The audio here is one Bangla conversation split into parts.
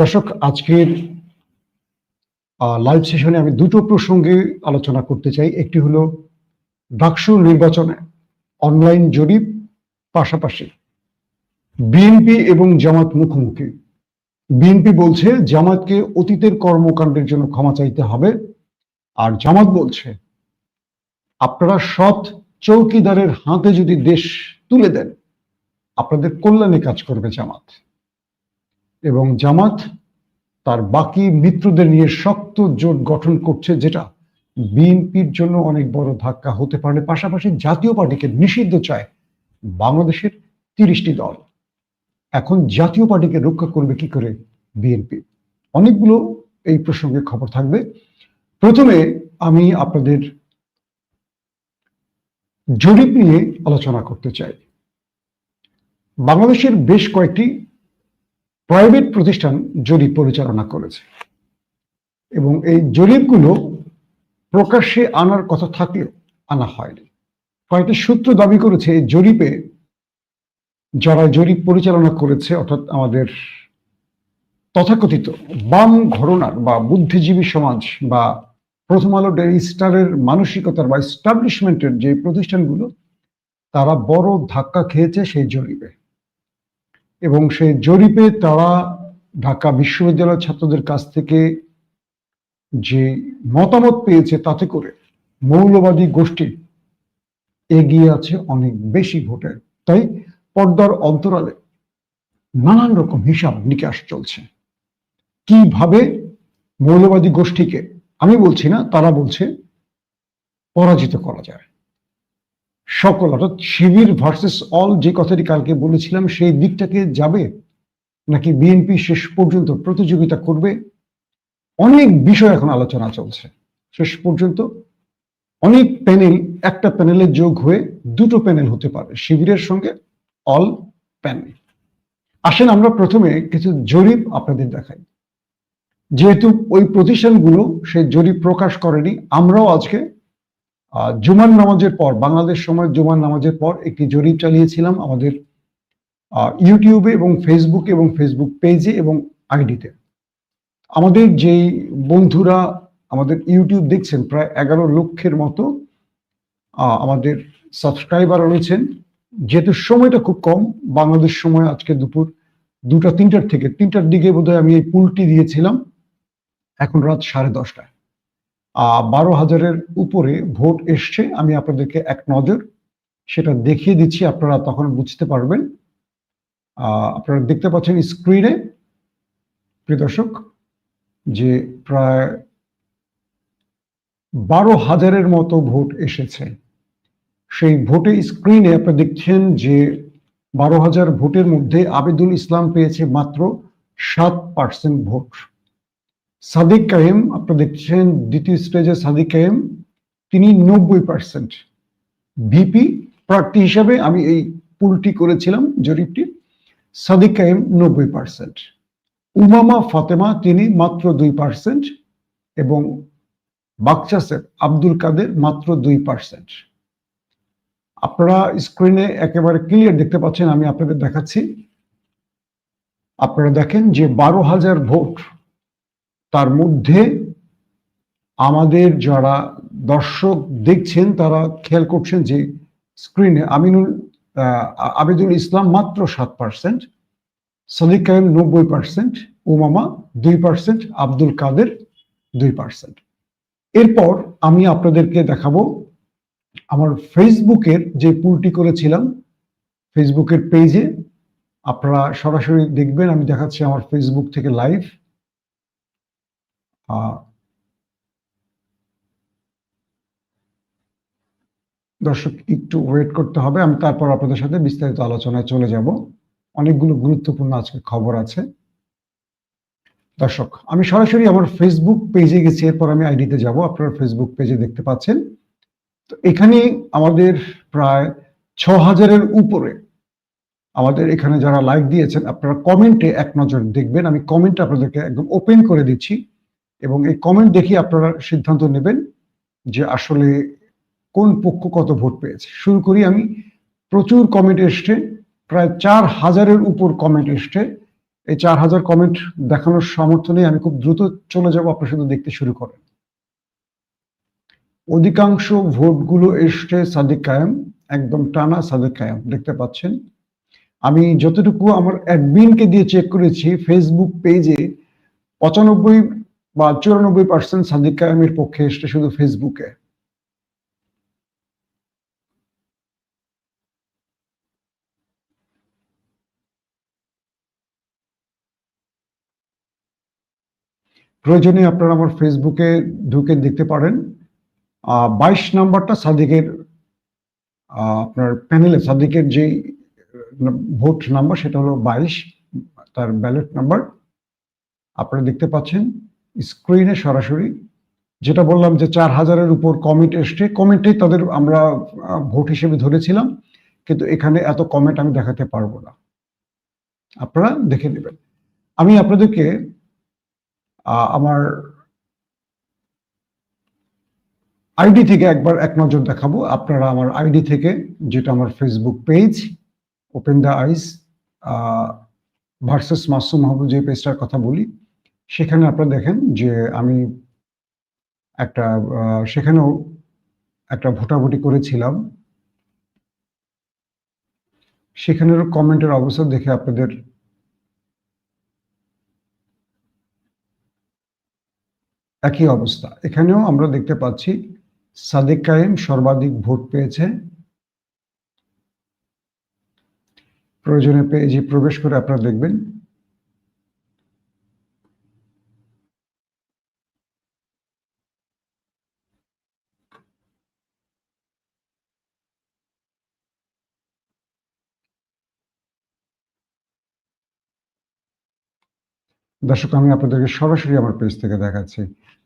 দর্শক, আজকের লাইভ সেশনে আমি দুটো প্রসঙ্গে আলোচনা করতে চাই। একটি হলো ডাকসু নির্বাচনে অনলাইন জরিপ, পাশাপাশি বিএনপি এবং জামাত মুখোমুখি। বিএনপি বলছে, জামাতকে অতীতের কর্মকাণ্ডের জন্য ক্ষমা চাইতে হবে। আর জামাত বলছে, আপনারা সৎ চৌকিদারের হাতে যদি দেশ তুলে দেন, আপনাদের কল্যাণে কাজ করবে জামাত। এবং জামাত তার বাকি মিত্রদের নিয়ে শক্ত জোট গঠন করছে, যেটা বিএনপির জন্য অনেক বড় ধাক্কা হতে পারে। পাশাপাশি জাতীয় পার্টিকে নিষিদ্ধ চায় বাংলাদেশের তিরিশটি দল। এখন জাতীয় পার্টিকে রক্ষা করবে কি করে বিএনপি? অনেকগুলো এই প্রসঙ্গে খবর থাকবে। প্রথমে আমি আপনাদের জরিপ নিয়ে আলোচনা করতে চাই। বাংলাদেশের বেশ কয়েকটি প্রাইভেট প্রতিষ্ঠান জরিপ পরিচালনা করেছে। এবং এই জরিপগুলো প্রকাশ্যে আনার কথা থাকলেও আনা হয়নি। কয়েকটি সূত্র দাবি করেছে জরিপে যারা জরিপ পরিচালনা করেছে, অর্থাৎ আমাদের তথাকথিত বাম ঘরনার বা বুদ্ধিজীবী সমাজ বা প্রথম আলো ডেইলি স্টারের মানসিকতার বা এস্টাবলিশমেন্টের যে প্রতিষ্ঠানগুলো, তারা বড় ধাক্কা খেয়েছে সেই জরিপে। এবং সেই জরিপে তারা ঢাকা বিশ্ববিদ্যালয়ের ছাত্রদের কাছ থেকে যে মতামত পেয়েছে তাতে করে মৌলবাদী গোষ্ঠী এগিয়ে আছে অনেক বেশি ভোটের তাই পর্দার অন্তরালে নানান রকম হিসাব নিকাশ চলছে। কীভাবে মৌলবাদী গোষ্ঠীকে, আমি বলছি না, তারা বলছে পরাজিত করা যায়। সকল, অর্থাৎ শিবির ভার্সেস অল যে কথাটি কালকে বলেছিলাম, সেই দিকটাকে যাবে নাকি বিএনপি শেষ পর্যন্ত প্রতিযোগিতা করবে? অনেক বিষয় এখন আলোচনা চলছে। শেষ পর্যন্ত অনেক প্যানেল, একটা প্যানেলের যোগ হয়ে দুটো প্যানেল হতে পারে, শিবিরের সঙ্গে অল প্যানেল। আসেন আমরা প্রথমে কিছু জরিপ আপনাদের দেখাই। যেহেতু ওই প্রতিষ্ঠানগুলো সেই জরিপ প্রকাশ করেনি, আমরাও আজকে জুমান নামাজের পর, বাংলাদেশ সময় জুমান নামাজের পর একটি জরিপ চালিয়েছিলাম আমাদের ইউটিউবে এবং ফেসবুকে এবং ফেসবুক পেজে এবং আইডিতে আমাদের যেই বন্ধুরা আমাদের ইউটিউব দেখছেন, প্রায় এগারো লক্ষের মতো আমাদের সাবস্ক্রাইবার রয়েছেন। যেহেতু সময়টা খুব কম, বাংলাদেশ সময় আজকে দুপুর দুটা, তিনটার থেকে, তিনটার দিকে বোধহয় আমি এই পুলটি দিয়েছিলাম। এখন রাত সাড়ে দশটায়। বারো হাজারের উপরে ভোট এসছে। আমি আপনাদেরকে এক নজর সেটা দেখিয়ে দিচ্ছি, আপনারা তখন বুঝতে পারবেন। আপনারা দেখতে পাচ্ছেন স্ক্রিনে, প্রিয় দর্শক, যে প্রায় বারো হাজারের মতো ভোট এসেছে। সেই ভোটে স্ক্রিনে আপনারা দেখছেন যে বারো হাজার ভোটের মধ্যে আবেদুল ইসলাম পেয়েছে মাত্র সাত পার্সেন্ট ভোট। সাদিক কায়েম আপনারা দেখছেন দ্বিতীয় স্টেজে সাদিক কায়েম তিনি নব্বই পার্সেন্ট ভিপি প্রার্থী হিসাবে আমি এই পুলটি করেছিলাম জরিপটি। সাদিক কায়েম নব্বই পার্সেন্ট উমামা ফাতেমা, তিনি মাত্র দুই পার্সেন্ট এবং বাকচাসের আব্দুল কাদের মাত্র দুই পার্সেন্ট আপনারা স্ক্রিনে একেবারে ক্লিয়ার দেখতে পাচ্ছেন, আমি আপনাদের দেখাচ্ছি। আপনারা দেখেন যে বারো হাজার ভোট তার মধ্যে আমাদের যারা দর্শক দেখছেন, তারা খেয়াল করছেন যে স্ক্রিনে আমিনুল আবেদুল ইসলাম মাত্র সাত পার্সেন্ট সদিক কায়েম নব্বই পার্সেন্ট ওমামা দুই পার্সেন্ট আব্দুল কাদের দুই পার্সেন্ট এরপর আমি আপনাদেরকে দেখাবো আমার ফেসবুকের যে পুলটি করেছিলাম, ফেসবুকের পেজে আপনারা সরাসরি দেখবেন, আমি দেখাচ্ছি আমার ফেসবুক থেকে লাইভ দর্শক, একটু ওয়েট করতে হবে। আমি তারপর আপনাদের সাথে বিস্তারিত আলোচনায় চলে যাব। অনেকগুলো গুরুত্বপূর্ণ আজকে খবর আছে। দর্শক, আমি সরাসরি আমার ফেসবুক পেজে গেছি, এরপর আমি আইডিতে যাব। আপনারা ফেসবুক পেজে দেখতে পাচ্ছেন। তো এখানে আমাদের প্রায় ছ হাজারের উপরে আমাদের এখানে যারা লাইক দিয়েছেন, আপনারা কমেন্টে এক নজর দেখবেন। আমি কমেন্ট আপনাদেরকে একদম ওপেন করে দিচ্ছি। এবং এই কমেন্ট দেখে আপনারা সিদ্ধান্ত নেবেন যে আসলে কোন পক্ষ কত ভোট পেয়েছে। শুরু করি আমি, প্রচুর কমেন্ট এসছে, প্রায় চার হাজারের উপর কমেন্ট এসছে। এই চার হাজার কমেন্ট দেখানোর সামর্থ্য নেই, আমি খুব দ্রুত চলে যাব, আপনার সাথে দেখতে শুরু করেন। অধিকাংশ ভোটগুলো এসছে সাদিক কায়াম, একদম টানা সাদিক কায়াম, দেখতে পাচ্ছেন। আমি যতটুকু আমার অ্যাডমিনকে দিয়ে চেক করেছি ফেসবুক পেজে পঁচানব্বই বা চুরানব্বই পার্সেন্ট সাদিক কায়ামের পক্ষে এসছে শুধু ফেসবুকে প্রয়োজনে আপনারা আমার ফেসবুকে ঢুকে দেখতে পারেন। বাইশ নাম্বারটা সাদিকের আপনার প্যানেলে সাদিকের যে ভোট নাম্বার সেটা হলো বাইশ, তার ব্যালট নাম্বার। আপনারা দেখতে পাচ্ছেন। স্ক্রিনে সরাসরি, যেটা বললাম যে চার হাজারের উপর কমেন্ট এসছে। কমেন্টেই তাদের আমরা ভোট হিসেবে ধরেছিলাম, কিন্তু এখানে এত কমেন্ট আমি দেখাতে পারব না। আপনারা দেখে নেবেন। আমি আপনাদেরকে আমার আইডি থেকে একবার এক নজর দেখাবো। আপনারা আমার আইডি থেকে, যেটা আমার Facebook page open the eyes versus Masum Mahbub যে পেজটার কথা বলি সেখানে আপনারা দেখেন যে আমি একটা সেখানেও একটা ভোটাভুটি করেছিলাম। সেখানের কমেন্টের অবস্থা দেখে আপনাদের একই অবস্থা। এখানেও আমরা দেখতে পাচ্ছি সাদেক কায়েম সর্বাধিক ভোট পেয়েছে। প্রয়োজনে পেজে প্রবেশ করে আপনারা দেখবেন দর্শক, আমি আপনাদেরকে সরাসরি আমার পেজ থেকে দেখাচ্ছি।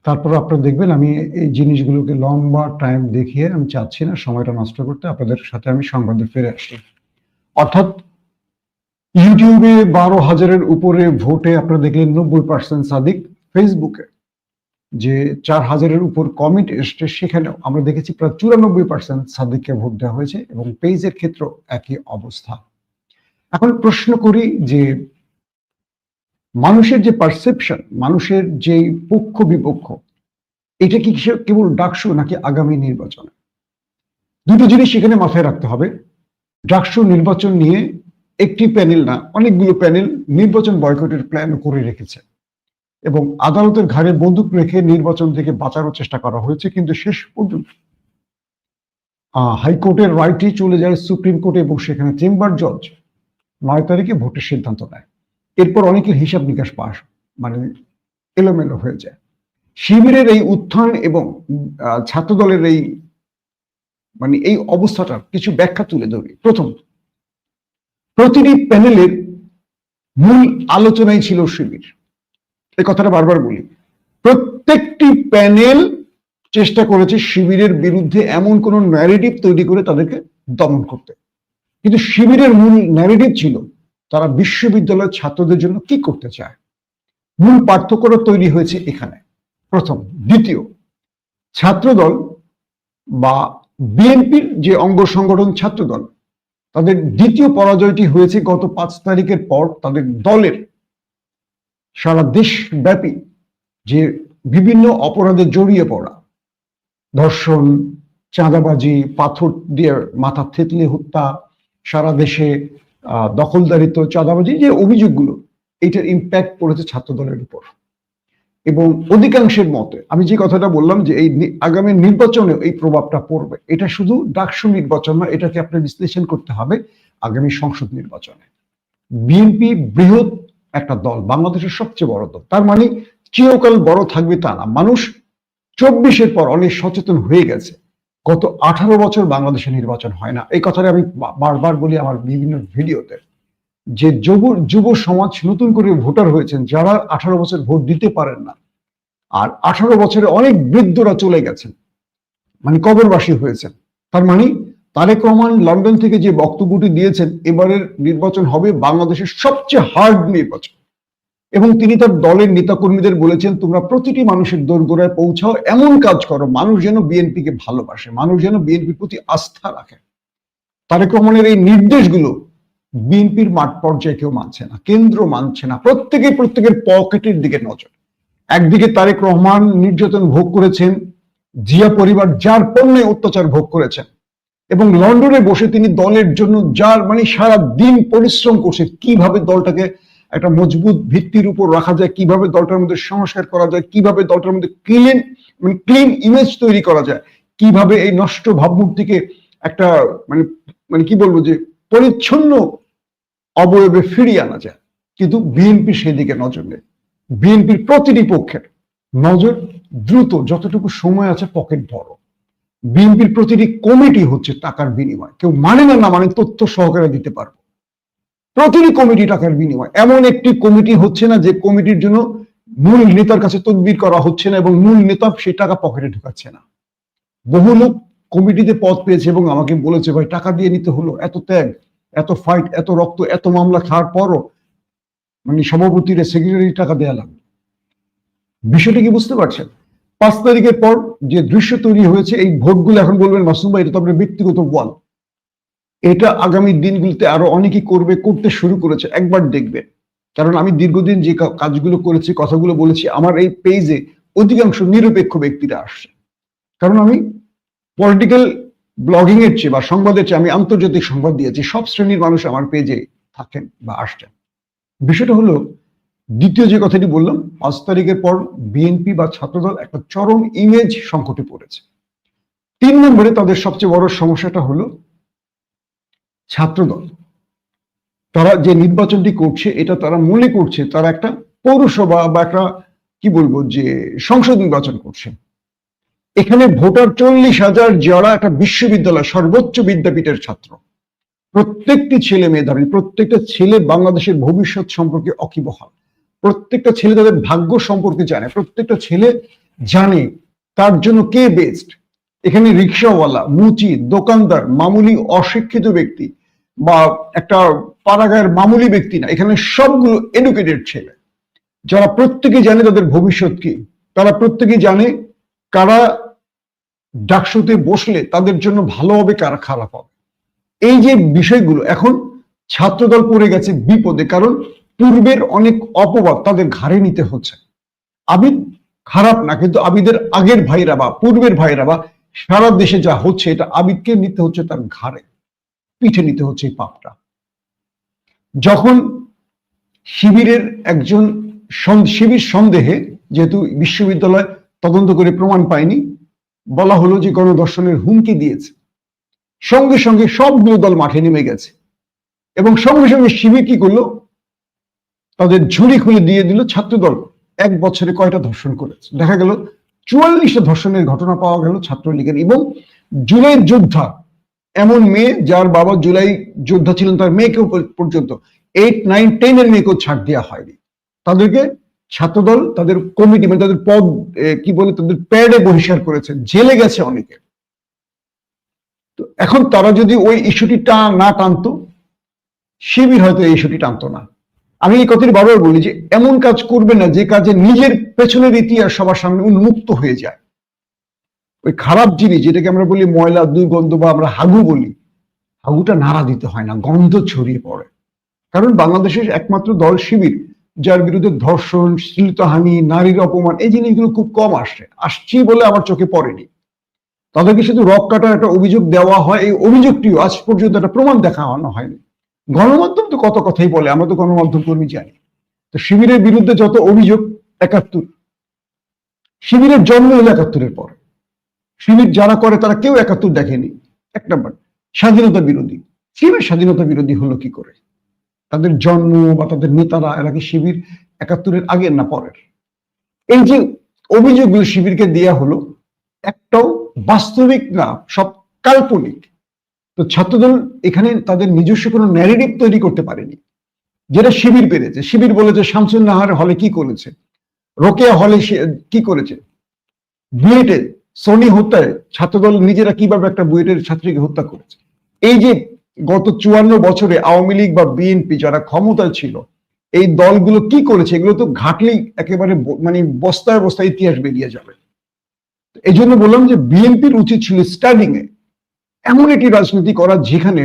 তারপর আপনারা দেখবেন আমি এই জিনিসগুলোকে লম্বা টাইম দেখিয়ে আমি চাচ্ছি না সময়টা নষ্ট করতে, আপনাদের সাথে আমি সংবাদে ফিরে আসি। অর্থাৎ ইউটিউবে বারো হাজারের উপরে ভোটে আপনারা দেখলেন নব্বই পার্সেন্ট সাদিক ফেসবুকে যে চার হাজারের উপর কমেন্ট এসছে, সেখানেও আমরা দেখেছি প্রায় চুরানব্বই পার্সেন্ট সাদিককে ভোট দেওয়া হয়েছে এবং পেজের ক্ষেত্রেও একই অবস্থা। এখন প্রশ্ন করি যে মানুষের যে পারসেপশন মানুষের যে পক্ষ বিপক্ষ এটা কি কেবল ডাকসু নাকি আগামী নির্বাচনে? দুটো জিনিস সেখানে মাথায় রাখতে হবে। ডাকসু নির্বাচন নিয়ে একটি প্যানেল না, অনেকগুলো প্যানেল নির্বাচন বয়কটের প্ল্যান করে রেখেছে। এবং আদালতের ঘাড়ে বন্দুক রেখে নির্বাচন থেকে বাঁচানোর চেষ্টা করা হয়েছে, কিন্তু শেষ পর্যন্ত হাইকোর্টের রাইটই চলে যায় সুপ্রিম কোর্টে এবং সেখানে চেম্বার জজ নয় তারিখে ভোটের সিদ্ধান্ত নেয়। এরপর অনেকের হিসাব নিকাশ পাস মানে এলোমেলো হয়ে যায়। শিবিরের এই উত্থান এবং আহ, ছাত্রদলের এই মানে এই অবস্থাটার কিছু ব্যাখ্যা তুলে ধরি। প্রথম প্রতিটি প্যানেলের মূল আলোচনাই ছিল শিবির। এই কথাটা বারবার বলি প্রত্যেকটি প্যানেল চেষ্টা করেছে শিবিরের বিরুদ্ধে এমন কোন ন্যারেটিভ তৈরি করে তাদেরকে দমন করতে। কিন্তু শিবিরের মূল ন্যারেটিভ ছিল তারা বিশ্ববিদ্যালয়ের ছাত্রদের জন্য কি করতে চায়? মূল পার্থক্যটা তৈরি হয়েছে এখানে। প্রথম, দ্বিতীয়, ছাত্রদল বা বিএনপির যে অঙ্গ সংগঠন ছাত্রদল, তাদের দ্বিতীয় পরাজয়টি হয়েছে গত পাঁচ তারিখের পর তাদের দলের সারা দেশব্যাপী যে বিভিন্ন অপরাধে জড়িয়ে পড়া, ধর্ষণ, চাঁদাবাজি, পাথর দিয়ে মাথা থেতলে হত্যা, সারা দেশে দখলদারিত্ব, চাঁদাবাজি যে অভিযোগগুলো, এটার ইম্প্যাক্ট পড়েছে ছাত্র দলের উপর। এবং অধিকাংশের মতে, আমি যে কথাটা বললাম যে এই আগামী নির্বাচনে এই প্রভাবটা পড়বে। এটা শুধু ডাকসু নির্বাচন না এটাকে আপনার বিশ্লেষণ করতে হবে আগামী সংসদ নির্বাচনে। বিএনপি বৃহৎ একটা দল, বাংলাদেশের সবচেয়ে বড় দল। তার মানে চিরকাল বড় থাকবে তা না। মানুষ চব্বিশের পর অনেক সচেতন হয়ে গেছে। গত আঠারো বছর বাংলাদেশে নির্বাচন হয় না। এই কথাটা আমি বারবার বলি আমার বিভিন্ন ভিডিওতে। যে যুব যুব সমাজ নতুন করে ভোটার হয়েছেন, যারা আঠারো বছর ভোট দিতে পারেন না, আর আঠারো বছরে অনেক বৃদ্ধরা চলে গেছেন মানে কবরবাসী হয়েছেন। তার মানে তারেক রহমান লন্ডন থেকে যে বক্তব্যটি দিয়েছেন, এবারের নির্বাচন হবে বাংলাদেশের সবচেয়ে হার্ড নির্বাচন। এবং তিনি তার দলের নেতাকর্মীদের বলেছেন, তোমরা প্রতিটি মানুষের দোরগোড়ায় পৌঁছাও, এমন কাজ করো, মানুষ যেন বিএনপিকে ভালোবাসে, মানুষ যেন বিএনপির প্রতি আস্থা রাখে। তারেক রহমানের এই নির্দেশগুলো বিএনপির মাঠ পর্যায়ে কেউ মানছে না, কেন্দ্র মানছে না প্রত্যেকে প্রত্যেকের পকেটের দিকে নজর। একদিকে তারেক রহমান নির্যাতন ভোগ করেছেন, জিয়া পরিবার যার পণ্যে অত্যাচার ভোগ করেছেন, এবং লন্ডনে বসে তিনি দলের জন্য যার মানে সারা দিন পরিশ্রম করছে, কীভাবে দলটাকে একটা মজবুত ভিত্তির উপর রাখা যায়, কীভাবে দলটার মধ্যে সংস্কার করা যায়, কীভাবে দলটার মধ্যে ক্লিন মানে ক্লিন ইমেজ তৈরি করা যায়, কীভাবে এই নষ্ট ভাবমূর্তিকে একটা মানে মানে কি বলব যে পরিচ্ছন্ন অবয়বে ফিরিয়ে আনা যায়। কিন্তু বিএনপি সেদিকে নজর নেই। বিএনপির প্রতিটি পক্ষের নজর দ্রুত, যতটুকু সময় আছে পকেট বড় বিএনপির প্রতিটি কমিটি হচ্ছে টাকার বিনিময়। কেউ মানে না না মানে তথ্য সহকারে দিতে পারব। প্রতিটি কমিটি টাকার বিনিময়? এমন একটি কমিটি হচ্ছে না যে কমিটির জন্য মূল নেতার কাছে তদবির করা হচ্ছে না এবং মূল নেতা সেই টাকা পকেটে ঢুকাচ্ছে না। বহু লোক কমিটিতে পদ পেয়েছে এবং আমাকে বলেছে, ভাই, টাকা দিয়ে নিতে হলো, এত ত্যাগ, এত ফাইট এত রক্ত, এত মামলা খাওয়ার পরও মানে সভাপতির সেক্রেটারি টাকা দেয়া লাগবে। বিষয়টি কি বুঝতে পারছেন? পাঁচ তারিখের পর যে দৃশ্য তৈরি হয়েছে, এই ভোটগুলো এখন বলবেন মাসুম ভাই, এটা তো আপনার ব্যক্তিগত বল। এটা আগামী দিনগুলিতে আরও অনেকেই করবে, করতে শুরু করেছে, একবার দেখবেন কারণ আমি দীর্ঘদিন যে কাজগুলো করেছি, কথাগুলো বলেছি, আমার এই পেজে অধিকাংশ নিরপেক্ষ ব্যক্তিরা আসছে। কারণ আমি পলিটিক্যাল ব্লগিং এর চেয়ে বা সংবাদের চেয়ে আমি আন্তর্জাতিক সংবাদ দিয়েছি, সব শ্রেণির মানুষ আমার পেজে থাকেন বা আসছেন। বিষয়টা হলো, দ্বিতীয় যে কথাটি বললাম, পাঁচ তারিখের পর বিএনপি বা ছাত্রদল একটা চরম ইমেজ সংকটে পড়েছে। তিন নম্বরে তাদের সবচেয়ে বড় সমস্যাটা হলো ছাত্রদল। তারা যে নির্বাচনটি করছে, এটা তারা মনে করছে, তারা একটা পৌরসভা বা একটা, কি বলব, যে সংসদ নির্বাচন করছে। এখানে ভোটার চল্লিশ হাজার যারা একটা বিশ্ববিদ্যালয়, সর্বোচ্চ বিদ্যাপীঠের ছাত্র, প্রত্যেকটি ছেলে মেধাবী, প্রত্যেকটা ছেলে বাংলাদেশের ভবিষ্যৎ সম্পর্কে অকিবহাল, প্রত্যেকটা ছেলে তাদের ভাগ্য সম্পর্কে জানে, প্রত্যেকটা ছেলে জানে তার জন্য কে বেস্ট এখানে রিক্সাওয়ালা, মুচি, দোকানদার, মামুলি অশিক্ষিত ব্যক্তি বা একটা পাড়াগায়ের মামুলি ব্যক্তি না, এখানে সবগুলো এডুকেটেড ছেলে। যারা প্রত্যেকে জানে তাদের ভবিষ্যৎ কি, তারা প্রত্যেকে জানে কারা ডাকসুতে বসলে তাদের জন্য ভালো হবে, কারা খারাপ হবে। এই যে বিষয়গুলো, এখন ছাত্রদল পড়ে গেছে বিপদে, কারণ পূর্বের অনেক অপবাদ তাদের ঘাড়ে নিতে হচ্ছে। আবিদ খারাপ না, কিন্তু আবিদের আগের ভাইরা বা পূর্বের ভাইরা বা সারা দেশে যা হচ্ছে, এটা আবিদকে নিতে হচ্ছে তার ঘাড়ে। পিঠে নিতে হচ্ছে এই পাপটা। যখন শিবিরের একজন শিবির সন্দেহে যেহেতু বিশ্ববিদ্যালয় তদন্ত করে প্রমাণ পায়নি, বলা হলো যে গণধর্ষণের হুমকি দিয়েছে। সঙ্গে সঙ্গে সবগুলো দল মাঠে নেমে গেছে এবং সঙ্গে সঙ্গে শিবির কি করল? তাদের ঝুড়ি খুলে দিয়ে দিল ছাত্রদল। এক বছরে কয়টা ধর্ষণ করেছে? দেখা গেল চুয়াল্লিশটা ধর্ষণের ঘটনা পাওয়া গেল ছাত্রলীগের এবং জুলাই যোদ্ধা এমন মেয়ে যার বাবা জুলাই যোদ্ধা ছিলেন, তার মেয়েকেও পর্যন্ত এইট নাইন টেন এর মেয়েকেও ছাড় দেওয়া হয়নি। তাদেরকে ছাত্রদল, তাদের কমিটি মানে তাদের পদ কি বলে, তাদের প্যাডে বহিষ্কার করেছে। জেলে গেছে অনেকে। তো এখন তারা যদি ওই ইস্যুটি টা না টানতো, শিবির হয়তো এই ইস্যুটি টানতো না। আমি এই কথাটি বারবার বলি যে, এমন কাজ করবে না যে কাজে নিজের পেছনের ইতিহাস সবার সামনে উন্মুক্ত হয়ে যায়। ওই খারাপ জিনিস যেটাকে আমরা বলি ময়লা দুর্গন্ধ বা আমরা হাগু বলি, হাগুটা নাড়া দিতে হয় না, গন্ধ ছড়িয়ে পড়ে। কারণ বাংলাদেশের একমাত্র দল শিবির, যার বিরুদ্ধে ধর্ষণ, শ্লীলতাহানি, নারীর অপমান, এই জিনিসগুলো খুব কম আসছে আসছি বলে আমার চোখে পড়েনি। তাদেরকে শুধু রক কাটার একটা অভিযোগ দেওয়া হয়, এই অভিযোগটিও আজ পর্যন্ত একটা প্রমাণ দেখানো হয়নি। গণমাধ্যম তো কত কথাই বলে, আমরা তো গণমাধ্যম কর্মী জানি। তো শিবিরের বিরুদ্ধে যত অভিযোগ, একাত্তর, শিবিরের জন্ম হলো একাত্তরের পর। শিবির যারা করে, তারা কেউ একাত্তর দেখেনি। এক নম্বর, স্বাধীনতা বিরোধী। শিবির স্বাধীনতা বিরোধী হলো কি করে? তাদের জন্ম বা তাদের নেতারা, এরা কি শিবির একাত্তরের আগের না পরের? এই যে অভিযোগগুলো শিবিরকে দেয়া হলো, একটাও বাস্তবিক না, সব কাল্পনিক। তো ছাত্রদল এখানে তাদের নিজস্ব কোনো ন্যারেটিভ তৈরি করতে পারেনি। যেটা শিবির পেরেছে। শিবির বলেছে নাহার হলে কি করেছে? রোকেয়া হলে কি করেছে? বুয়েটে সনি হত্যায় ছাত্রদল নিজেরা কীভাবে একটা বুয়েটের ছাত্রীকে হত্যা করেছে? এই যে গত চুয়ান্ন বছরে আওয়ামী লীগ বা বিএনপি যারা ক্ষমতায় ছিল, এই দলগুলো কি করেছে? এগুলো তো ঘাটলেই একেবারে মানে বস্তায় বস্তায় ইতিহাস বেরিয়ে যাবে। এই জন্য বললাম যে বিএনপির উচিত ছিল স্টার্টিং এ এমন একটি রাজনীতি করা যেখানে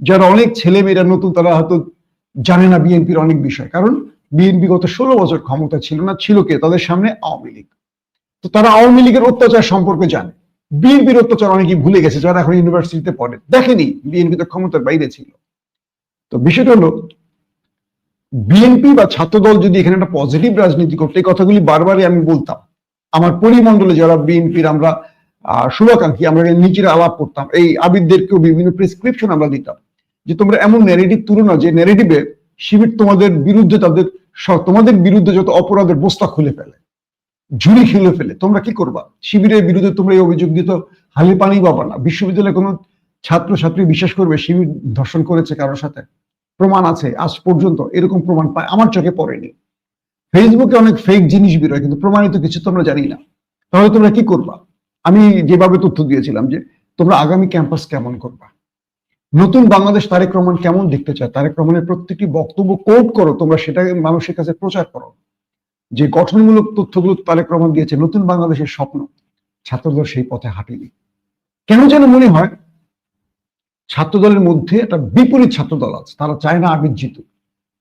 যারা অনেক ছেলে মেয়েরা নতুন তারা হয়তো জানে না বিএনপির অনেক বিষয়। কারণ বিএনপি গত ষোলো বছর ক্ষমতা ছিল না, ছিল কে? তাদের সামনে আওয়ামী লীগ। তো তারা আওয়ামী লীগের অত্যাচার সম্পর্কে জানে। বিএনপির অত্যাচার অনেকেই ভুলে গেছে, যারা এখন ইউনিভার্সিটিতে পড়ে। দেখেনি, বিএনপি তো ক্ষমতার বাইরে ছিল। তো বিষয়টা হলো, বিএনপি বা ছাত্রদল যদি এখানে একটা পজিটিভ রাজনীতি করতো, এই কথাগুলি বারবারই আমি বলতাম। আমার পরিমণ্ডলে যারা বিএনপির আমরা শুভাকাঙ্ক্ষী, আমরা নিজেরা আলাপ করতাম। এই আবিদদেরকেও বিভিন্ন প্রেসক্রিপশন আমরা দিতাম যে তোমরা এমন ন্যারেটিভ তুলো না যে ন্যারেটিভে শিবির তোমাদের বিরুদ্ধে তাদের তোমাদের বিরুদ্ধে যত অপরাধের বস্তা খুলে ফেলে। ঝুড়ি খুলে ফেলে। তোমরা কি করবা? শিবিরের বিরুদ্ধে তোমরা এই অভিযোগ দিত হালি পানি পাবা না। বিশ্ববিদ্যালয়ে কোনো ছাত্র ছাত্রী বিশ্বাস করবে? শিবির ধর্ষণ করেছে কারোর সাথে? প্রমাণ আছে, আজ পর্যন্ত এরকম প্রমাণ পায় আমার চোখে পড়েনি। ফেসবুকে অনেক ফেক জিনিস বেরোয়, কিন্তু প্রমাণিত কিছু তোমরা জানি না। তাহলে তোমরা কি করবা? আমি যেভাবে তথ্য দিয়েছিলাম যে তোমরা আগামী ক্যাম্পাস কেমন করবা? নতুন বাংলাদেশ তারেক রহমান কেমন দেখতে চায়? তারেক রহমানের প্রত্যেকটি বক্তব্য কোট করো, তোমরা সেটাকে মানুষের কাছে প্রচার করো। যে গঠনমূলক তথ্যগুলো তারেক রহমান দিয়েছে, নতুন বাংলাদেশের স্বপ্ন, ছাত্রদল সেই পথে হাঁটেনি। কেন যেন মনে হয়, ছাত্রদলের মধ্যে একটা বিপরীত ছাত্রদল আছে, তারা চায় না আবির জিতুক।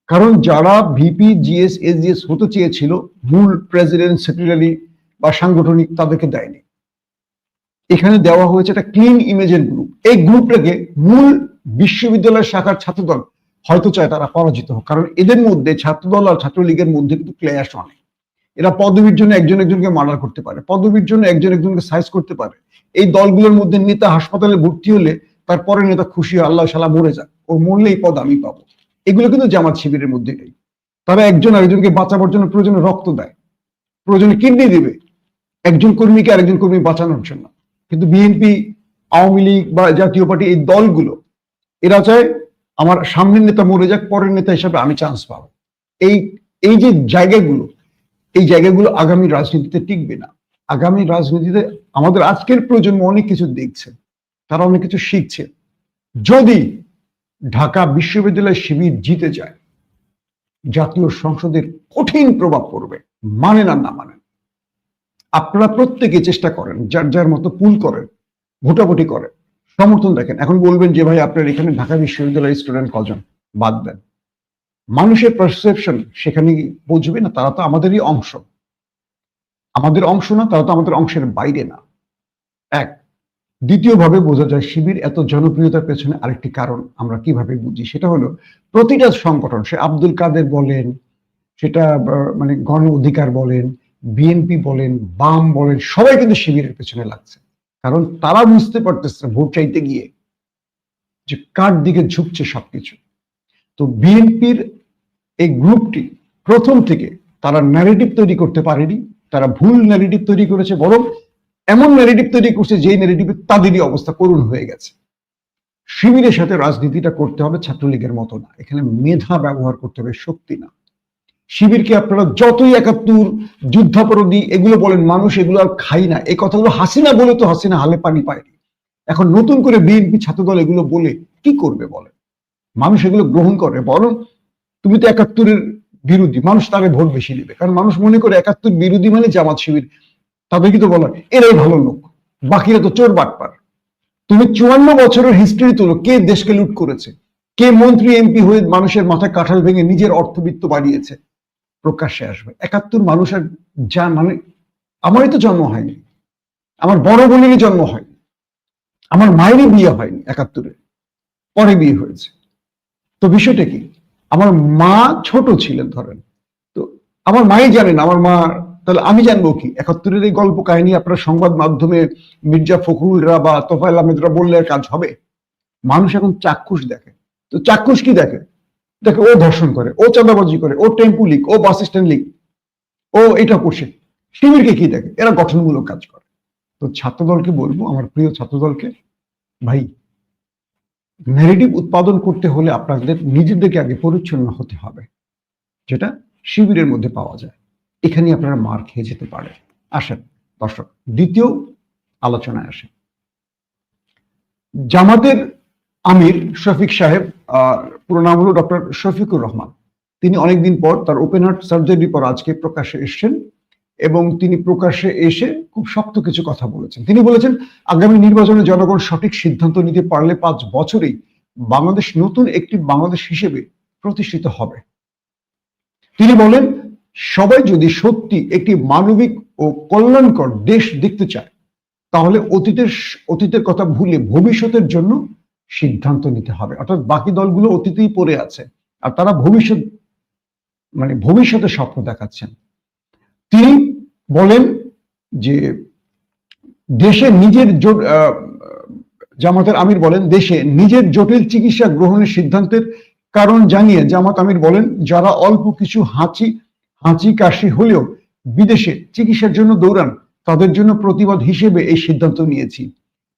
কারণ যারা ভিপি, জিএস এসজিএস হতে চেয়েছিল, মূল প্রেসিডেন্ট, সেক্রেটারি বা সাংগঠনিক তাদেরকে দেয়নি। এখানে দেওয়া হয়েছে একটা ক্লিন ইমেজের গ্রুপ এই গ্রুপটাকে মূল বিশ্ববিদ্যালয়ের শাখার ছাত্রদল হয়তো চায় তারা পরাজিত হোক, কারণ এদের মধ্যে ছাত্রদল আর ছাত্রলীগের মধ্যে কিন্তু ক্লেয়াস অনেক। এরা পদবীর জন্য একজন একজনকে মার্ডার করতে পারে, পদবীর জন্য একজন একজনকে সাইজ করতে পারে। এই দলগুলোর মধ্যে নেতা হাসপাতালে ভর্তি হলে তারপরে নেতা খুশি আল্লাহ সালা মরে যাক ও মরলে এই পদ আমি পাবো। এগুলো কিন্তু জামাত শিবিরের মধ্যে নেই। তারা একজন আরেকজনকে বাঁচাবার জন্য প্রয়োজনে রক্ত দেয়, প্রয়োজনে কিডনি দিবে। একজন কর্মীকে আরেকজন কর্মী বাঁচানোর জন্য। কিন্তু বিএনপি, আওয়ামী লীগ বা জাতীয় পার্টি এই দলগুলো, এরা চায় আমার সামনের নেতা মরে যাক, পরের নেতা হিসাবে আমি চান্স পাবো। এই এই যে জায়গাগুলো এই জায়গাগুলো আগামী রাজনীতিতে টিকবে না। আগামী রাজনীতিতে আমাদের আজকের প্রজন্ম অনেক কিছু দেখছে, তারা অনেক কিছু শিখছে। যদি ঢাকা বিশ্ববিদ্যালয় শিবির জিতে যায়, জাতীয় সংসদের কঠিন প্রভাব পড়বে, মানেন আর না মানেন। আপনারা প্রত্যেকে চেষ্টা করেন, যার যার মতো পুল করেন, ভোটাভুটি করেন, সমর্থন দেখেন। এখন বলবেন যে, ভাই, আপনার এখানে ঢাকা বিশ্ববিদ্যালয়ের স্টুডেন্ট কজন? বাদ দেন। মানুষের পারসেপশন সেখানে বুঝবে না, তারা তো আমাদেরই অংশ। আমাদের অংশ না, তারা তো আমাদের অংশের বাইরে না। এক, দ্বিতীয়ভাবে বোঝা যায় শিবির এত জনপ্রিয়তার পেছনে আরেকটি কারণ আমরা কীভাবে বুঝি, সেটা হলো প্রতিটা সংগঠন, সে আব্দুল কাদের বলেন, সেটা মানে গণ অধিকার বলেন, বিএনপি বলেন, বাম বলেন, সবাই কিন্তু শিবিরের পেছনে লাগছে। কারণ তারা বুঝতে পারতেছে ভোট চাইতে গিয়ে যে কার দিকে ঝুঁকছে সবকিছু। তো বিএনপির এই গ্রুপটি প্রথম থেকে তারা ন্যারেটিভ তৈরি করতে পারেনি, তারা ভুল ন্যারেটিভ তৈরি করেছে, বরং এমন ন্যারেটিভ তৈরি করছে যেই ন্যারেটিভে তাদেরই অবস্থা করুণ হয়ে গেছে। শিবিরের সাথে রাজনীতিটা করতে হবে ছাত্রলীগের মতো না, এখানে মেধা ব্যবহার করতে হবে, শক্তি না। শিবিরকে আপনারা যতই একাত্তর, যুদ্ধাপরাধী, এগুলো বলেন মানুষ, এগুলো আর খাই না। এই কথাগুলো হাসিনা বলে তো হাসিনা হালে পানি পায়নি। এখন নতুন করে বিএনপি ছাত্রদল এগুলো বলে কি করবে বলে মানুষ এগুলো গ্রহণ করে। বরং তুমি তো একাত্তরের বিরোধী, মানুষ তাকে ভোট বেশি দিবে। কারণ মানুষ মনে করে একাত্তর বিরোধী মানে জামাত শিবির। তাদেরকে তো বলা এরাই ভালো লোক, বাকিরা তো চোর বাটপার। তুমি চুয়ান্ন বছরের হিস্ট্রি তুলো, কে দেশকে লুট করেছে? কে মন্ত্রী এমপি হয়ে মানুষের মাথায় কাঁঠাল ভেঙে নিজের অর্থবিত্ত বাড়িয়েছে প্রকাশ্যে আসবে। একাত্তর মানুষ আর যা মানে আমারই তো জন্ম হয়নি। আমার বড় বোনেরই জন্ম হয়নি। আমার মায়েরই বিয়ে হয়নি একাত্তরে। পরে বিয়ে হয়েছে। তো বিষয়টা কি? আমার মা ছোট ছিলেন, ধরেন। তো আমার মাই জানেন, আমার মা, তাহলে আমি জানব কি? একাত্তরের এই গল্প কাহিনী আপনার সংবাদ মাধ্যমে মির্জা ফখরুলরা বা তোফায়েল আহমেদরা বললে কাজ হবে? মানুষ এখন চাক্ষুষ দেখে। তো চাক্ষুষ কি দেখে? দেখে ও ধর্ষণ করে, ও চাঁদাবাজি করে, ও টেম্পু লিক, ও বাস স্ট্যান্ড লিক, ও এটা করছে। শিবিরকে কি দেখে? এরা গঠনমূলক কাজ করে। তো ছাত্রদলকে বলব, আমার প্রিয় ছাত্রদলকে, ভাই ন্যারেটিভ উৎপাদন করতে হলে আপনাদের নিজেদেরকে আগে পরিচ্ছন্ন হতে হবে। যেটা শিবিরের মধ্যে পাওয়া যায়। এখানে আপনারা মার খেয়ে যেতে পারে আসেন, দর্শক, দ্বিতীয় আলোচনায় আসে। জামাতের আমির শফিক সাহেব পুরো নাম হলো ডক্টর শফিকুর রহমান। তিনি অনেকদিন পর তার ওপেন হার্ট সার্জারি পর আজকে প্রকাশ্যে এসেছেন। এবং তিনি প্রকাশ্যে এসে খুব শক্ত কিছু কথা বলেছেন। তিনি বলেছেন, আগামী নির্বাচনে জনগণ সঠিক সিদ্ধান্ত নিতে পারলে পাঁচ বছরেই বাংলাদেশ নতুন একটি বাংলাদেশ হিসেবে প্রতিষ্ঠিত হবে। তিনি বলেন, সবাই যদি সত্যি একটি মানবিক ও কল্যাণকর দেশ দেখতে চায়, তাহলে অতীতের অতীতের কথা ভুলে ভবিষ্যতের জন্য সিদ্ধান্ত নিতে হবে। অর্থাৎ বাকি দলগুলো অতীতেই পড়ে আছে, আর তারা ভবিষ্যৎ মানে ভবিষ্যতে স্বপ্ন দেখাচ্ছেন। তিনি বলেন যে দেশে নিজের জো- আহ, জামাতের আমির বলেন দেশে নিজের জটিল চিকিৎসা গ্রহণের সিদ্ধান্তের কারণ জানিয়ে জামাত আমির বলেন যারা অল্প কিছু হাঁচি হাঁচি কাশি হলেও বিদেশে চিকিৎসার জন্য দৌড়ান তাদের জন্য প্রতিবাদ হিসেবে এই সিদ্ধান্ত নিয়েছি।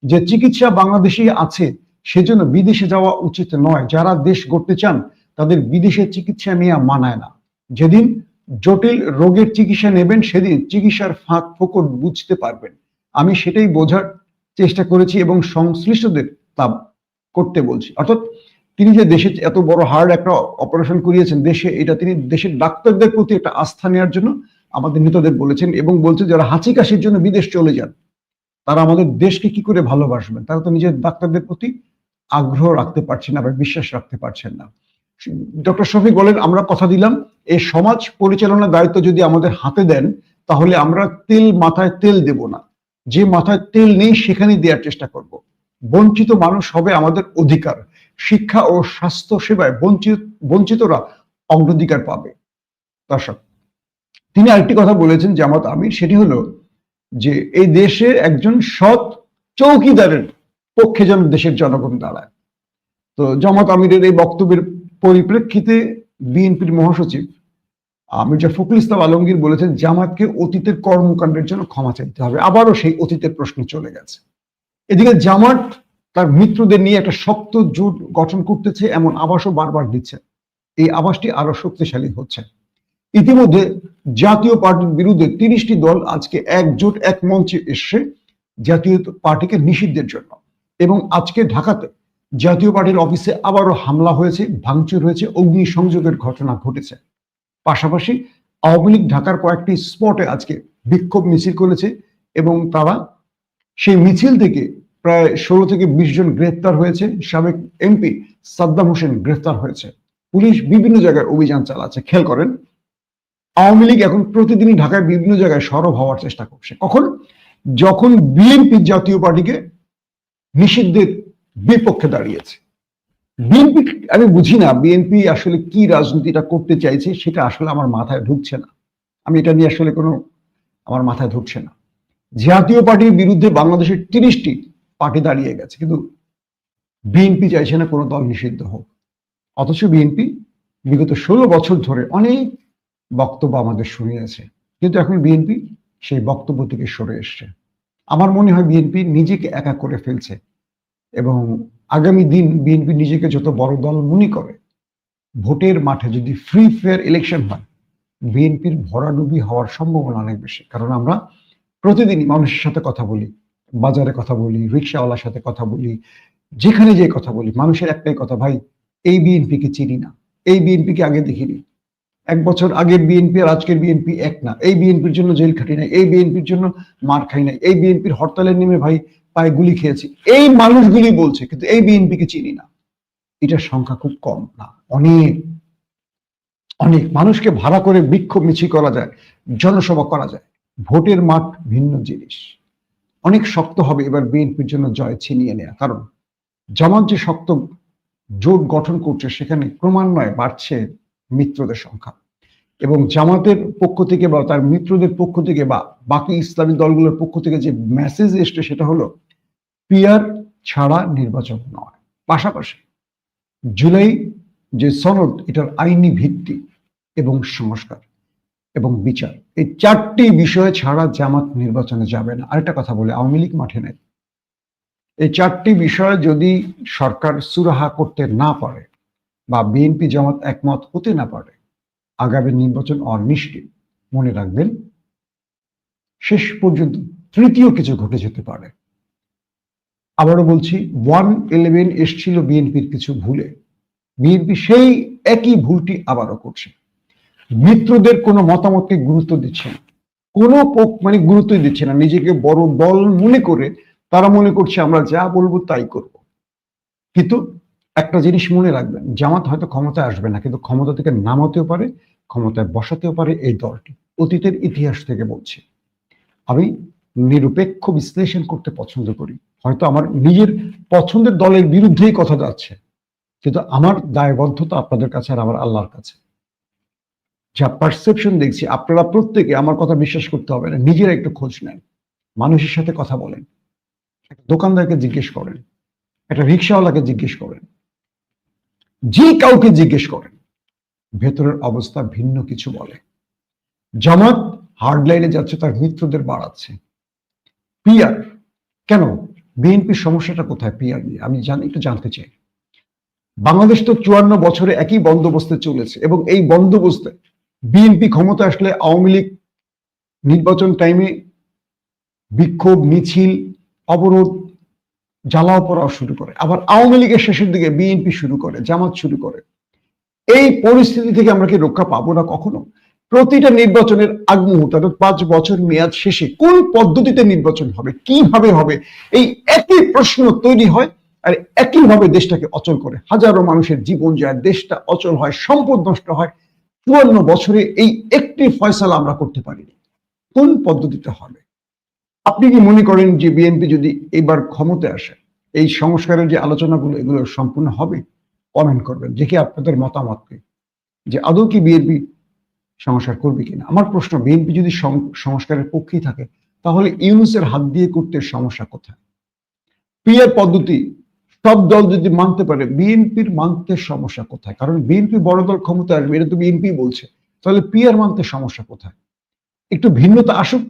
যে চিকিৎসা বাংলাদেশে আছে সেজন্য বিদেশে যাওয়া উচিত নয়। যারা দেশ গড়তে চান তাদের বিদেশে চিকিৎসা নেওয়া মানায় না। যেদিন জটিল রোগের চিকিৎসা নেবেন, সেদিন চিকিৎসার ফাঁক ফোকর বুঝতে পারবেন। আমি সেটাই বোঝার চেষ্টা করেছি এবং সংশ্লিষ্টদের তা করতে বলছি। অর্থাৎ তিনি যে দেশে এত বড় হার্ড একটা অপারেশন করিয়েছেন, দেশে এটা তিনি দেশের ডাক্তারদের প্রতি একটা আস্থা নেওয়ার জন্য আমাদের নেতাদের বলেছেন এবং বলছে যারা হাঁচি কাশির জন্য বিদেশ চলে যান, তারা আমাদের দেশকে কি করে ভালোবাসবেন? তারা তো নিজের ডাক্তারদের প্রতি আগ্রহ রাখতে পারছেন না বা বিশ্বাস রাখতে পারছেন না। ডক্টর শফিক বলেন, আমরা কথা দিলাম, এই সমাজ পরিচালনার দায়িত্ব যদি আমাদের হাতে দেন, তাহলে আমরা তেল মাথায় তেল দেব না। যে মাথায় তেল নেই, সেখানেই দেওয়ার চেষ্টা করব। বঞ্চিত মানুষ হবে আমাদের অধিকার। শিক্ষা ও স্বাস্থ্য সেবায় বঞ্চিত, বঞ্চিতরা অগ্রাধিকার পাবে। দর্শক, তিনি আরেকটি কথা বলেছেন জামাত আমির, সেটি হলো যে এই দেশে একজন সৎ চৌকিদারের পক্ষে যেন দেশের জনগণ দাঁড়ায়। তো জামাত আমিরের এই বক্তব্যের পরিপ্রেক্ষিতে বিএনপির মহাসচিব মির্জা ফখরুল ইসলাম আলমগীর বলেছেন জামাতকে অতীতের কর্মকাণ্ডের জন্য ক্ষমা চাইতে হবে। আবারও সেই অতীতের প্রশ্ন চলে গেছে। এদিকে জামাত তার মিত্রদের নিয়ে একটা শক্ত জোট গঠন করতেছে, এমন আবাসও বারবার দিচ্ছে। এই আভাসটি আরও শক্তিশালী হচ্ছে। ইতিমধ্যে জাতীয় পার্টির বিরুদ্ধে তিরিশটি দল আজকে একজোট, এক মঞ্চে এসে জাতীয় পার্টিকে নিষিদ্ধের জন্য। এবং আজকে ঢাকাতে জাতীয় পার্টির অফিসে আবারও হামলা হয়েছে, ভাঙচুর হয়েছে, অগ্নিসংযোগের ঘটনা ঘটেছে। পাশাপাশি আওয়ামী লীগ ঢাকার কয়েকটি স্পটে আজকে বিক্ষোভ মিছিল করেছে এবং তারা সেই মিছিল থেকে প্রায় ষোলো থেকে বিশ জন গ্রেফতার হয়েছে। সাবেক এমপি সাদ্দাম হোসেন গ্রেফতার হয়েছে। পুলিশ বিভিন্ন জায়গায় অভিযান চালাচ্ছে। খেয়াল করেন, আওয়ামী লীগ এখন প্রতিদিনই ঢাকায় বিভিন্ন জায়গায় সরব হওয়ার চেষ্টা করছে। কখন? যখন বিএনপি জাতীয় পার্টিকে নিষিদ্ধের বিপক্ষে দাঁড়িয়েছে। বিএনপি, আমি বুঝি না বিএনপি আসলে কি রাজনীতিটা করতে চাইছে সেটা আসলে আমার মাথায় ঢুকছে না। আমি এটা নিয়ে আসলে কোনো, আমার মাথায় ঢুকছে না। জাতীয় পার্টির বিরুদ্ধে বাংলাদেশের তিরিশটি পার্টি দাঁড়িয়ে গেছে, কিন্তু বিএনপি চাইছে না কোনো দল নিষিদ্ধ হোক। অথচ বিএনপি বিগত ষোলো বছর ধরে অনেক বক্তব্য আমাদের শুনিয়েছে, কিন্তু এখন বিএনপি সেই বক্তব্য থেকে সরে এসছে। আমার মনে হয় বিএনপি নিজেকে একা করে ফেলছে। এবং আগামী দিন বিএনপি নিজেকে যত বড় দল মনে করে, ভোটের মাঠে যদি ফ্রি ফেয়ার ইলেকশন হয়, বিএনপির ভরাডুবি হওয়ার সম্ভাবনা অনেক বেশি। কারণ আমরা প্রতিদিনই মানুষের সাথে কথা বলি, বাজারে কথা বলি, রিক্সাওয়ালার সাথে কথা বলি, যেখানে যে কথা বলি, মানুষের একটাই কথা, ভাই, এই বিএনপিকে চিনি না, এই বিএনপিকে আগে দেখিনি। এক বছর আগের বিএনপি আর আজকের বিএনপি এক না। এই বিএনপির জন্য জেল খাটি নাই, এই বিএনপির জন্য মার খাই নাই, এই বিএনপির হরতালের নেমে ভাই পায়ে গুলি খেয়েছি। এই মানুষগুলি বলছে, কিন্তু এই বিএনপিকে চিনি না। এটার সংখ্যা খুব কম না, অনেক। অনেক মানুষকে ভাড়া করে বিক্ষোভ মিছিল করা যায়, জনসভা করা যায়। ভোটের মাঠ ভিন্ন জিনিস। অনেক শক্ত হবে এবার বিএনপির জন্য জয় ছিনিয়ে নেওয়া কারণ জামাত যে শক্ত জোট গঠন করছে, সেখানে ক্রমান্বয়ে বাড়ছে মিত্রদের সংখ্যা। এবং জামাতের পক্ষ থেকে বা তার মিত্রদের পক্ষ থেকে বা বাকি ইসলামী দলগুলোর পক্ষ থেকে যে মেসেজ এসছে, সেটা হলো পিয়ার ছাড়া নির্বাচন নয়। পাশাপাশি জুলাই যে সনদ, এটার আইনি ভিত্তি এবং সংস্কার এবং বিচার, এই চারটি বিষয় ছাড়া জামাত নির্বাচনে যাবে না। আরেকটা কথা বলে, আওয়ামী লীগ মাঠে নেই। এই চারটি বিষয় যদি সরকার সুরাহা করতে না পারে বা বিএনপি জামাত একমত হতে না পারে, আগামী নির্বাচন অনিশ্চিত। মনে রাখবেন, শেষ পর্যন্ত তৃতীয় কিছু ঘটে যেতে পারে। আবারও বলছি ওয়ান ইলেভেন এসছিল বিএনপির কিছু ভুলে। বিএনপি সেই একই ভুলটি আবারও করছে। মিত্রদের কোনো মতামতকে গুরুত্ব দিচ্ছে না। কোনো মানে গুরুত্বই দিচ্ছে না। নিজেকে বড় দল মনে করে তারা মনে করছে, আমরা যা বলব তাই করব। কিন্তু একটা জিনিস মনে রাখবেন, জামাত হয়তো ক্ষমতায় আসবে না, কিন্তু ক্ষমতা থেকে নামাতেও পারে, ক্ষমতায় বসাতেও পারে এই দলটি। অতীতের ইতিহাস থেকে বলছি। আমি নিরপেক্ষ বিশ্লেষণ করতে পছন্দ করি। হয়তো আমার নিজের পছন্দের দলের বিরুদ্ধেই কথা যাচ্ছে, কিন্তু আমার দায়বদ্ধতা আপনাদের কাছে আর আমার আল্লাহর কাছে। যা পারসেপশন দেখছি, আপনারা প্রত্যেকে আমার কথা বিশ্বাস করতে হবে না, নিজেরা একটু খোঁজ নেন, মানুষের সাথে কথা বলেন, একটা দোকানদারকে জিজ্ঞেস করেন, একটা রিক্সাওয়ালাকে জিজ্ঞেস করেন, যে কাউকে জিজ্ঞেস করেন, ভেতরের অবস্থা ভিন্ন কিছু বলে। জামাত হার্ডলাইনে যাচ্ছে, তার মিত্রদের বাড়াচ্ছে। পিয়ার কেন? বিএনপির সমস্যাটা কোথায়? পিয়ার নিয়ে আমি জানি, একটু জানতে চাই। বাংলাদেশ তো চুয়ান্ন বছরে একই বন্দোবস্তে চলেছে এবং এই বন্দোবস্তে বিএনপি ক্ষমতা আসলে আওয়ামী লীগ নির্বাচন টাইমে বিক্ষোভ, মিছিল, অবরোধ, জ্বালাও পড়াও শুরু করে। আবার আওয়ামী লীগের শেষের দিকে বিএনপি শুরু করে, জামাত শুরু করে। এই পরিস্থিতি থেকে আমরা কি রক্ষা পাবো না কখনো? প্রতিটা নির্বাচনের আগ মুহূর্তে অর্থাৎ পাঁচ বছর মেয়াদ শেষে কোন পদ্ধতিতে নির্বাচন হবে, কীভাবে হবে, এই একই প্রশ্ন তৈরি হয় আর একইভাবে দেশটাকে অচল করে। হাজারো মানুষের জীবন যায়, দেশটা অচল হয়, সম্পদ নষ্ট হয়। চুয়ান্ন বছরে এই একটি ফয়সালা আমরা করতে পারিনি। কোন পদ্ধতিতে হবে? আপনি কি মনে করেন যে বিএনপি যদি এবার ক্ষমতায় আসে, এই সংস্কারের যে আলোচনাগুলো, এগুলো সম্পূর্ণ হবে? কমেন্ট করবেন। দেখে আপনাদের মতামতকে। যে আদৌ কি বিএনপি সংস্কার করবে কিনা? আমার প্রশ্ন, বিএনপি যদি সংস্কারের পক্ষেই থাকে, তাহলে ইউনুসের হাত দিয়ে করতে সমস্যা কোথায়? পিয়ার পদ্ধতি, সব দল যদি মানতে পারে, বিএনপির মানতে সমস্যা কোথায়? কারণ বিএনপি বড় দল ক্ষমতা আসবে, এটা তো বিএনপি বলছে। তাহলে পিয়ার মানতে সমস্যা কোথায়? একটু ভিন্নতা আসুক।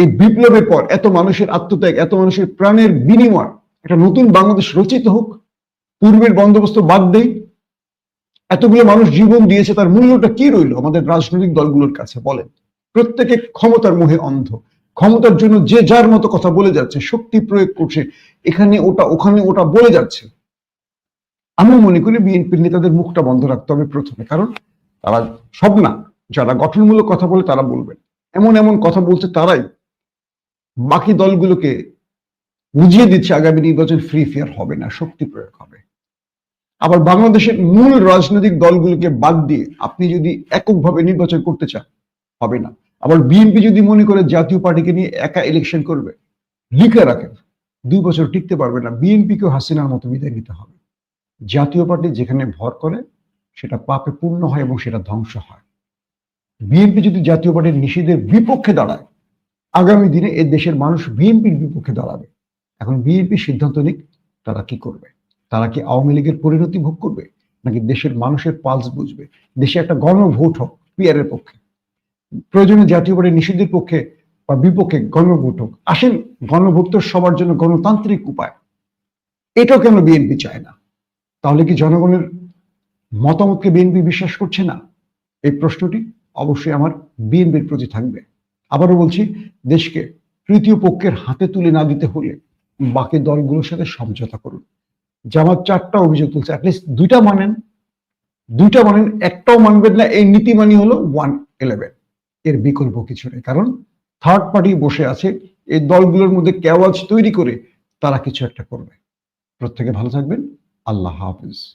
এই বিপ্লবের পর এত মানুষের আত্মত্যাগ, এত মানুষের প্রাণের বিনিময়, একটা নতুন বাংলাদেশ রচিত হোক, পূর্বের বন্দোবস্ত বাদ দেই এতগুলো মানুষ জীবন দিয়েছে, তার মূল্যটা কি রইল? আমাদের রাজনৈতিক দলগুলোর কাছে বলেন। প্রত্যেকে ক্ষমতার মোহে অন্ধ। ক্ষমতার জন্য যে যার মতো কথা বলে যাচ্ছে, শক্তি প্রয়োগ করছে, এখানে ওটা, ওখানে ওটা বলে যাচ্ছে। আমি মনে করি বিএনপির নেতাদের মুখটা বন্ধ রাখতে হবে প্রথমে, কারণ তারা সব না। যারা গঠনমূলক কথা বলে তারা বলবেন। এমন এমন কথা বলছে তারাই। বাকি দলগুলোকে বুঝিয়ে দিচ্ছে আগামী নির্বাচন ফ্রি ফেয়ার হবে না, শক্তি প্রয়োগ হবে। আবার বাংলাদেশের মূল রাজনৈতিক দলগুলোকে বাদ দিয়ে আপনি যদি এককভাবে নির্বাচন করতে চান, হবে না। আবার বিএনপি যদি মনে করে জাতীয় পার্টিকে নিয়ে একা ইলেকশন করবে, লিখে রাখেন, দুই বছর টিকতে পারবে না। বিএনপিকেও হাসিনার মতো বিদায় নিতে হবে। জাতীয় পার্টি যেখানে ভর করে, সেটা পাপে পূর্ণ হয় এবং সেটা ধ্বংস হয়। বিএনপি যদি জাতীয় পার্টির নিষেধের বিপক্ষে দাঁড়ায়, আগামী দিনে এ দেশের মানুষ বিএনপির বিপক্ষে দাঁড়াবে। এখন বিএনপি সিদ্ধান্ত নিক, তারা কি করবে? তারা কি আওয়ামী লীগের পরিণতি ভোগ করবে? নাকি দেশের মানুষের পালস বুঝবে? দেশে একটা গণভোট হোক পিয়ারের পক্ষে। প্রয়োজনে জাতীয় পার্টি নিষিদ্ধের পক্ষে বা বিপক্ষে গণভোট হোক। আসেন, গণভোট তো সবার জন্য গণতান্ত্রিক উপায়। এটাও কেন বিএনপি চায় না? তাহলে কি জনগণের মতামতকে বিএনপি বিশ্বাস করছে না? এই প্রশ্নটি অবশ্যই আমার বিএনপির প্রতি থাকবে। আবারও বলছি, দেশকে তৃতীয় পক্ষের হাতে তুলে না দিতে হলে বাকি দলগুলোর সাথে সমঝোতা করুন। জামাত চারটা অভিযোগ তুলছে। অ্যাটলিস্ট দুইটা মানেন দুইটা মানেন, একটাও মানবেন না। এই নীতি মানি হলো ওয়ান ইলেভেন এর বিকল্প কিছু নেই। কারণ থার্ড পার্টি বসে আছে, এই দলগুলোর মধ্যে কেওয়াজ তৈরি করে তারা কিছু একটা করবে। প্রত্যেকে ভালো থাকবেন। আল্লাহ হাফিজ।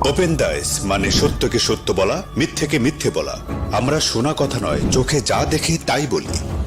ওপেন দাইস মানে সত্যকে সত্য বলা, মিথ্যেকে মিথ্যে বলা। আমরা শোনা কথা নয়, চোখে যা দেখি তাই বলি।